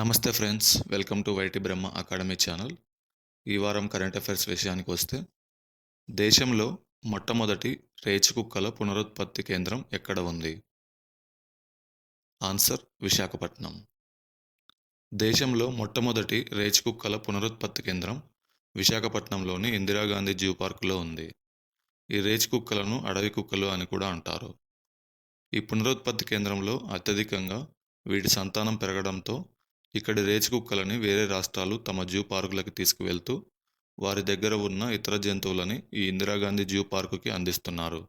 నమస్తే friends welcome to YT Brahma academy channel. ఈ వారం కరెంట్ అఫైర్స్ విషయానికి వస్తే దేశంలో మొట్టమొదటి రేచి కుక్కల పునరుత్పత్తి కేంద్రం ఎక్కడ ఉంది? ఆన్సర్ విశాఖపట్నం. దేశంలో మొట్టమొదటి రేచి కుక్కల పునరుత్పత్తి కేంద్రం విశాఖపట్నంలోని ఇందిరాగాంధీ జూ పార్కులో ఉంది. ఈ రేచు కుక్కలను అడవి కుక్కలు అని కూడా అంటారు. ఈ పునరుత్పత్తి కేంద్రంలో అత్యధికంగా వీటి సంతానం పెరగడంతో ఇక్కడి రేచు కుక్కలని వేరే రాష్ట్రాలు తమ జూ పార్కులకు తీసుకువెళ్తూ వారి దగ్గర ఉన్న ఇతర జంతువులని ఈ ఇందిరాగాంధీ జూ పార్కుకి అందిస్తున్నారు.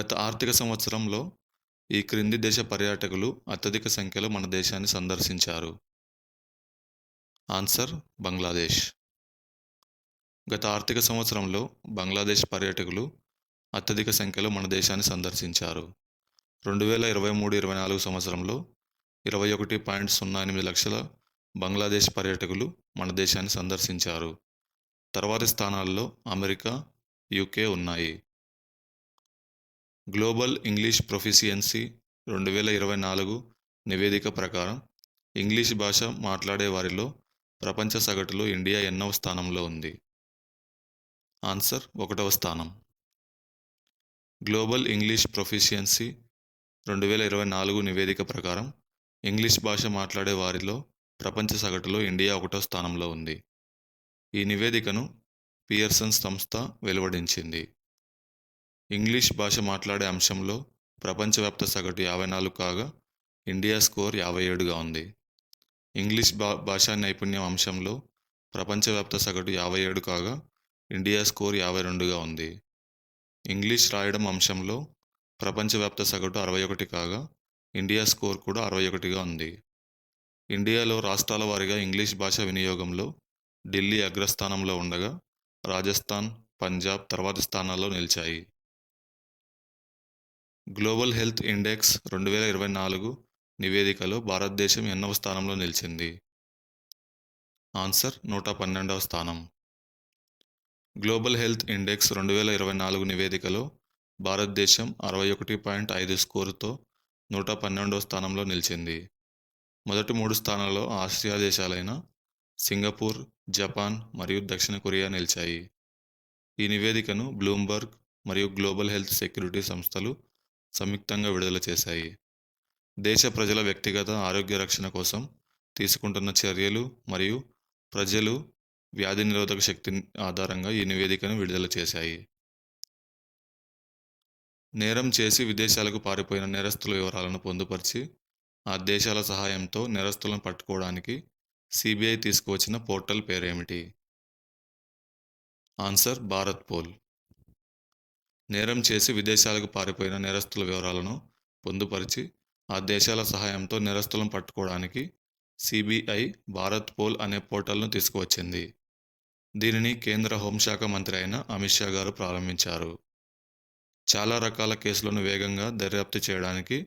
గత ఆర్థిక సంవత్సరంలో ఈ క్రింది దేశ పర్యాటకులు అత్యధిక సంఖ్యలో మన దేశాన్ని సందర్శించారు. ఆన్సర్ బంగ్లాదేశ్. గత ఆర్థిక సంవత్సరంలో బంగ్లాదేశ్ పర్యాటకులు అత్యధిక సంఖ్యలో మన దేశాన్ని సందర్శించారు. రెండు వేల ఇరవై మూడు ఇరవై నాలుగు సంవత్సరంలో ఇరవై ఒకటి పాయింట్ సున్నా ఎనిమిది లక్షల బంగ్లాదేశ్ పర్యాటకులు మన దేశాన్ని సందర్శించారు. తర్వాతి స్థానాల్లో అమెరికా యూకే ఉన్నాయి. గ్లోబల్ ఇంగ్లీష్ ప్రొఫిషియన్సీ రెండు వేల ఇరవై నాలుగు నివేదిక ప్రకారం ఇంగ్లీష్ భాష మాట్లాడే వారిలో ప్రపంచ సగటులో ఇండియా ఎన్నవ స్థానంలో ఉంది. ఆన్సర్ ఒకటవ స్థానం. గ్లోబల్ ఇంగ్లీష్ ప్రొఫిషియన్సీ రెండు వేల ఇరవై నాలుగు నివేదిక ప్రకారం ఇంగ్లీష్ భాష మాట్లాడే వారిలో ప్రపంచ సగటులో ఇండియా ఒకటో స్థానంలో ఉంది. ఈ నివేదికను పియర్సన్ సంస్థ వెలువడించింది. ఇంగ్లీష్ భాష మాట్లాడే అంశంలో ప్రపంచవ్యాప్త సగటు యాభై నాలుగు కాగా ఇండియా స్కోర్ యాభై ఏడుగా ఉంది. ఇంగ్లీష్ భా భాషా నైపుణ్యం అంశంలో ప్రపంచవ్యాప్త సగటు యాభై ఏడు కాగా ఇండియా స్కోర్ యాభై రెండుగా ఉంది. ఇంగ్లీష్ రాయడం అంశంలో ప్రపంచవ్యాప్త సగటు అరవై ఒకటి కాగా ఇండియా స్కోర్ కూడా అరవై ఒకటిగా ఉంది. ఇండియాలో రాష్ట్రాల వారీగా ఇంగ్లీష్ భాష వినియోగంలో ఢిల్లీ అగ్రస్థానంలో ఉండగా రాజస్థాన్ పంజాబ్ తర్వాతి స్థానాల్లో నిలిచాయి. గ్లోబల్ హెల్త్ ఇండెక్స్ రెండు వేల ఇరవై నాలుగు నివేదికలో భారతదేశం ఎన్నవ స్థానంలో నిలిచింది. ఆన్సర్ నూట పన్నెండవ స్థానం. గ్లోబల్ హెల్త్ ఇండెక్స్ రెండు వేల ఇరవై నాలుగు నివేదికలో భారతదేశం అరవై ఒకటి పాయింట్ ఐదు స్కోరుతో నూట పన్నెండవ స్థానంలో నిలిచింది. మొదటి మూడు స్థానాల్లో ఆసియా దేశాలైన సింగపూర్ జపాన్ మరియు దక్షిణ కొరియా నిలిచాయి. ఈ నివేదికను బ్లూంబర్గ్ మరియు గ్లోబల్ హెల్త్ సెక్యూరిటీ సంస్థలు సంయుక్తంగా విడుదల చేశాయి. దేశ ప్రజల వ్యక్తిగత ఆరోగ్య రక్షణ కోసం తీసుకుంటున్న చర్యలు మరియు ప్రజలు వ్యాధి నిరోధక శక్తి ఆధారంగా ఈ నివేదికను విడుదల చేశాయి. నేరం చేసి విదేశాలకు పారిపోయిన నేరస్తుల వివరాలను పొందుపరిచి ఆ దేశాల సహాయంతో నేరస్తులను పట్టుకోవడానికి సిబిఐ తీసుకువచ్చిన పోర్టల్ పేరేమిటి? Answer Bharatpol. నేరం చేసి విదేశాలకు పారిపోయిన నేరస్తుల వివరాలను పొందుపరిచి ఆ దేశాల సహాయంతో నేరస్తులను పట్టుకోవడానికి సిబిఐ భారత్ పోల్ అనే పోర్టల్ను తీసుకువచ్చింది. దీనిని కేంద్ర హోంశాఖ మంత్రి అయిన అమిత్ షా గారు ప్రారంభించారు. చాలా రకాల కేసులను వేగంగా దర్యాప్తు చేయడానికి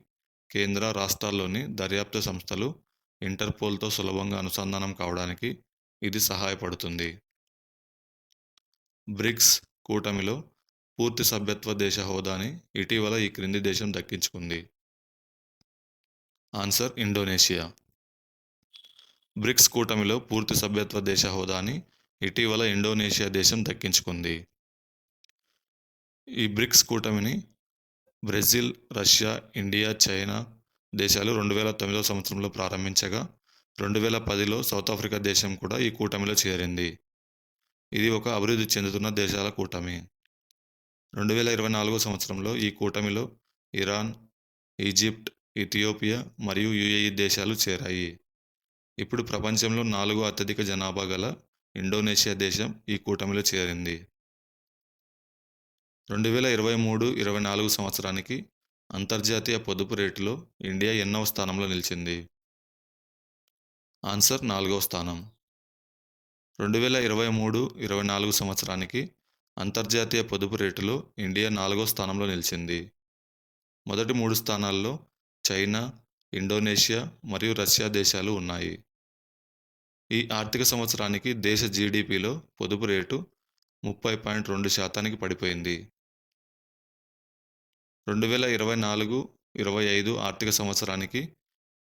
కేంద్ర రాష్ట్రాల్లోని దర్యాప్తు సంస్థలు ఇంటర్పోల్తో సులభంగా అనుసంధానం కావడానికి ఇది సహాయపడుతుంది. బ్రిక్స్ కూటమిలో పూర్తి సభ్యత్వ దేశ హోదాని ఇటీవల ఈ క్రింది దేశం దక్కించుకుంది. Answer Indonesia. బ్రిక్స్ కూటమిలో పూర్తి సభ్యత్వ దేశ హోదాని ఇటీవల ఇండోనేషియా దేశం దక్కించుకుంది. ఈ బ్రిక్స్ కూటమిని బ్రెజిల్ రష్యా ఇండియా చైనా దేశాలు రెండు వేల తొమ్మిదవ సంవత్సరంలో ప్రారంభించగా రెండు వేల పదిలో సౌత్ ఆఫ్రికా దేశం కూడా ఈ కూటమిలో చేరింది. ఇది ఒక అభివృద్ధి చెందుతున్న దేశాల కూటమి. రెండు వేల ఇరవై నాలుగో సంవత్సరంలో ఈ కూటమిలో ఇరాన్ ఈజిప్ట్ ఇథియోపియా మరియు యుఏఈ దేశాలు చేరాయి. ఇప్పుడు ప్రపంచంలో నాలుగో అత్యధిక జనాభా గల ఇండోనేషియా దేశం ఈ కూటమిలో చేరింది. రెండు వేల ఇరవై మూడు ఇరవై నాలుగు సంవత్సరానికి అంతర్జాతీయ పొదుపు రేటులో ఇండియా ఎన్నవ స్థానంలో నిలిచింది? ఆన్సర్ నాలుగవ స్థానం. రెండు వేల ఇరవై మూడు ఇరవై నాలుగు సంవత్సరానికి అంతర్జాతీయ పొదుపు రేటులో ఇండియా నాలుగో స్థానంలో నిలిచింది. మొదటి మూడు స్థానాల్లో చైనా ఇండోనేషియా మరియు రష్యా దేశాలు ఉన్నాయి. ఈ ఆర్థిక సంవత్సరానికి దేశ జీడిపిలో పొదుపు రేటు ముప్పై పాయింట్ రెండు శాతానికి పడిపోయింది. రెండు వేల ఇరవై నాలుగు ఇరవై ఐదు ఆర్థిక సంవత్సరానికి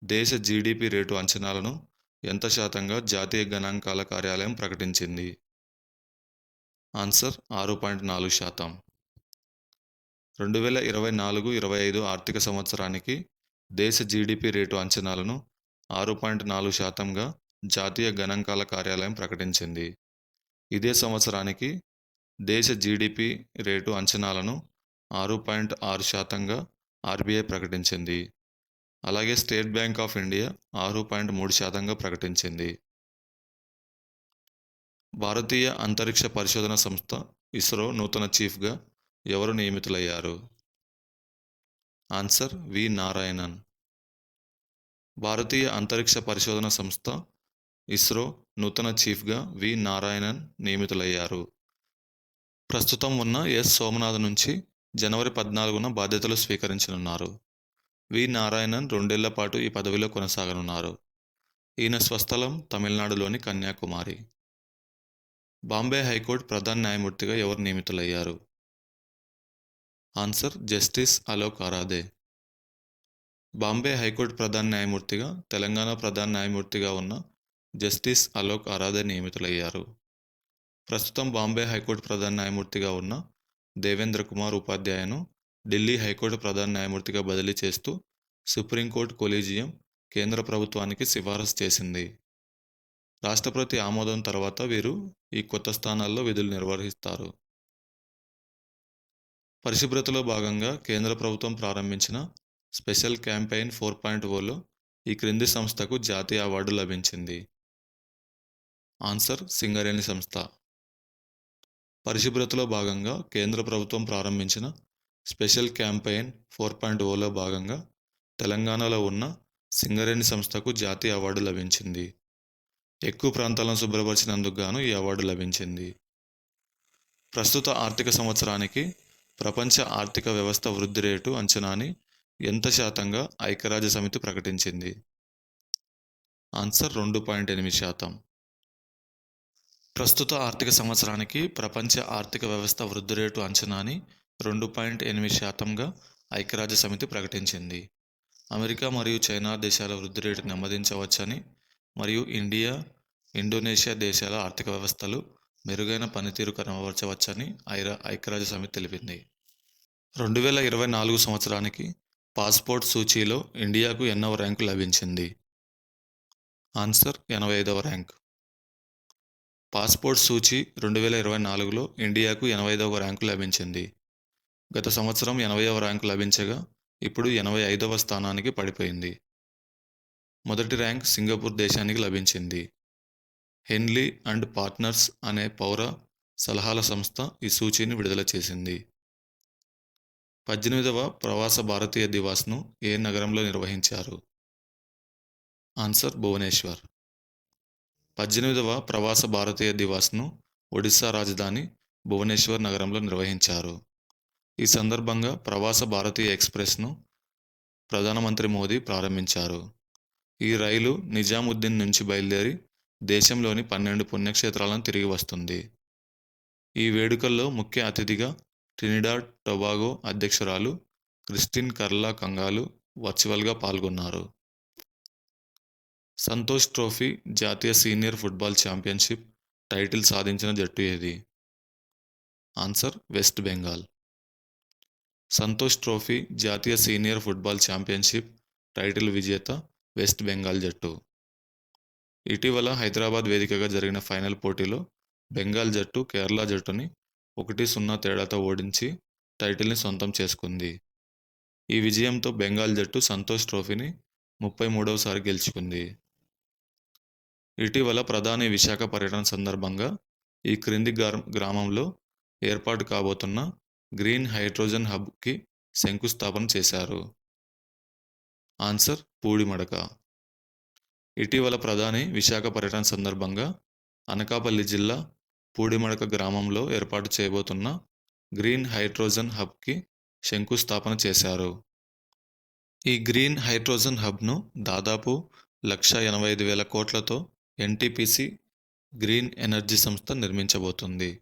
దేశ జీడిపి రేటు అంచనాలను ఎంత శాతంగా జాతీయ గణాంకాల కార్యాలయం ప్రకటించింది? ఆన్సర్ ఆరు పాయింట్ నాలుగు శాతం. రెండు వేల ఇరవై నాలుగు ఇరవై ఐదు ఆర్థిక సంవత్సరానికి దేశ జీడిపి రేటు అంచనాలను ఆరు పాయింట్ నాలుగు శాతంగా జాతీయ గణాంకాల కార్యాలయం ప్రకటించింది. ఇదే సంవత్సరానికి దేశ జీడిపి రేటు అంచనాలను ఆరు పాయింట్ ఆరు శాతంగా ఆర్బీఐ ప్రకటించింది. అలాగే స్టేట్ బ్యాంక్ ఆఫ్ ఇండియా ఆరు పాయింట్ మూడు శాతంగా ప్రకటించింది. భారతీయ అంతరిక్ష పరిశోధన సంస్థ ఇస్రో నూతన చీఫ్గా ఎవరు నియమితులయ్యారు? ఆన్సర్ వి నారాయణన్. భారతీయ అంతరిక్ష పరిశోధన సంస్థ ఇస్రో నూతన చీఫ్గా వి నారాయణన్ నియమితులయ్యారు. ప్రస్తుతం ఉన్న ఎస్. సోమనాథ్ నుంచి జనవరి పద్నాలుగున బాధ్యతలు స్వీకరించనున్నారు. వి. నారాయణన్ రెండేళ్ళ పాటు ఈ పదవిలో కొనసాగనున్నారు. ఈయన స్వస్థలం తమిళనాడులోని కన్యాకుమారి. బాంబే హైకోర్టు ప్రధాన న్యాయమూర్తిగా ఎవరు నియమితులయ్యారు? Answer justice Alok Aradhe Bombay high court ప్రధాన న్యాయమూర్తిగా తెలంగాణ ప్రధాన న్యాయమూర్తిగా ఉన్న జస్టిస్ అలోక్ అరాదే నియమితులయ్యారు. ప్రస్తుతం బాంబే హైకోర్టు ప్రధాన న్యాయమూర్తిగా ఉన్న దేవేంద్ర కుమార్ ఉపాధ్యాయను ఢిల్లీ హైకోర్టు ప్రధాన న్యాయమూర్తిగా బదిలీ చేస్తూ సుప్రీంకోర్టు కొలీజియం కేంద్ర ప్రభుత్వానికి సిఫారసు చేసింది. రాష్ట్రపతి ఆమోదం తర్వాత వీరు ఈ కొత్త స్థానాల్లో విధులు నిర్వహిస్తారు. పరిశుభ్రతలో భాగంగా కేంద్ర ప్రభుత్వం ప్రారంభించిన స్పెషల్ క్యాంపెయిన్ ఫోర్ పాయింట్ ఓలో ఈ క్రింది సంస్థకు జాతీయ అవార్డు లభించింది. ఆన్సర్ సింగరేణి సంస్థ. పరిశుభ్రతలో భాగంగా కేంద్ర ప్రభుత్వం ప్రారంభించిన స్పెషల్ క్యాంపెయిన్ ఫోర్ పాయింట్ ఓలో భాగంగా తెలంగాణలో ఉన్న సింగరేణి సంస్థకు జాతీయ అవార్డు లభించింది. ఎక్కువ ప్రాంతాలను శుభ్రపరిచినందుకు గాను ఈ అవార్డు లభించింది. ప్రస్తుత ఆర్థిక సంవత్సరానికి ప్రపంచ ఆర్థిక వ్యవస్థ వృద్ధి రేటు అంచనాని ఎంత శాతంగా ఐక్యరాజ్య సమితి ప్రకటించింది? ఆన్సర్ రెండు పాయింట్ ఎనిమిది శాతం. ప్రస్తుత ఆర్థిక సంవత్సరానికి ప్రపంచ ఆర్థిక వ్యవస్థ వృద్ధి రేటు అంచనాని రెండు పాయింట్ ఎనిమిది శాతంగా ఐక్యరాజ్య సమితి ప్రకటించింది. అమెరికా మరియు చైనా దేశాల వృద్ధి రేటు నెమ్మదించవచ్చని మరియు ఇండియా ఇండోనేషియా దేశాల ఆర్థిక వ్యవస్థలు మెరుగైన పనితీరు కనబరచవచ్చని ఐరా ఐక్యరాజ్య సమితి తెలిపింది. రెండు వేల ఇరవై నాలుగు సంవత్సరానికి పాస్పోర్ట్ సూచీలో ఇండియాకు ఎన్నవ ర్యాంకు లభించింది? ఆన్సర్ ఎనభై ఐదవ ర్యాంక్. పాస్పోర్ట్ సూచీ రెండు వేల ఇరవై నాలుగులో ఇండియాకు ఎనభై ఐదవ ర్యాంకు లభించింది. గత సంవత్సరం ఎనభైవ ర్యాంకు లభించగా ఇప్పుడు ఎనభై ఐదవ స్థానానికి పడిపోయింది. మొదటి ర్యాంక్ సింగపూర్ దేశానికి లభించింది. హెన్లీ అండ్ పార్ట్నర్స్ అనే పౌర సలహాల సంస్థ ఈ సూచీని విడుదల చేసింది. పద్దెనిమిదవ ప్రవాస భారతీయ దివాస్ను ఏ నగరంలో నిర్వహించారు? ఆన్సర్ భువనేశ్వర్. పద్దెనిమిదవ ప్రవాస భారతీయ దివాస్ను ఒడిశా రాజధాని భువనేశ్వర్ నగరంలో నిర్వహించారు. ఈ సందర్భంగా ప్రవాస భారతీయ ఎక్స్ప్రెస్ను ప్రధానమంత్రి మోదీ ప్రారంభించారు. ఈ రైలు నిజాముద్దీన్ నుంచి బయలుదేరి దేశంలోని పన్నెండు పుణ్యక్షేత్రాలను తిరిగి వస్తుంది. ఈ వేడుకల్లో ముఖ్య అతిథిగా ట్రినిడాడ్ టొబాగో అధ్యక్షురాలు క్రిస్టిన్ కర్లా కంగాలు వర్చువల్గా పాల్గొన్నారు. సంతోష్ ట్రోఫీ జాతీయ సీనియర్ ఫుట్బాల్ ఛాంపియన్షిప్ టైటిల్ సాధించిన జట్టు ఏది? Answer West Bengal. Santosh trophy జాతీయ సీనియర్ ఫుట్బాల్ ఛాంపియన్షిప్ టైటిల్ విజేత వెస్ట్ బెంగాల్ జట్టు. ఇటీవల హైదరాబాద్ వేదికగా జరిగిన ఫైనల్ పోటీలో బెంగాల్ జట్టు కేరళ జట్టుని ఒకటి సున్నా తేడాతో ఓడించి టైటిల్ని సొంతం చేసుకుంది. ఈ విజయంతో బెంగాల్ జట్టు సంతోష్ ట్రోఫీని ముప్పై మూడవసారి గెలుచుకుంది. ఇటీవల ప్రధాని విశాఖ పర్యటన సందర్భంగా ఈ క్రింది గ్రామంలో ఏర్పాటు కాబోతున్న గ్రీన్ హైడ్రోజన్ హబ్కి శంకుస్థాపన చేశారు. ఆన్సర్ పూడిమడక. ఇటీవల ప్రధాని విశాఖ పర్యటన సందర్భంగా అనకాపల్లి జిల్లా పూడిమడక గ్రామంలో ఏర్పాటు చేయబోతున్న గ్రీన్ హైడ్రోజన్ హబ్కి శంకుస్థాపన చేశారు. ఈ గ్రీన్ హైడ్రోజన్ హబ్ను దాదాపు లక్ష ఎనభై ఐదు వేల కోట్లతో ఎన్టీపీసీ గ్రీన్ ఎనర్జీ సంస్థ నిర్మించబోతుంది.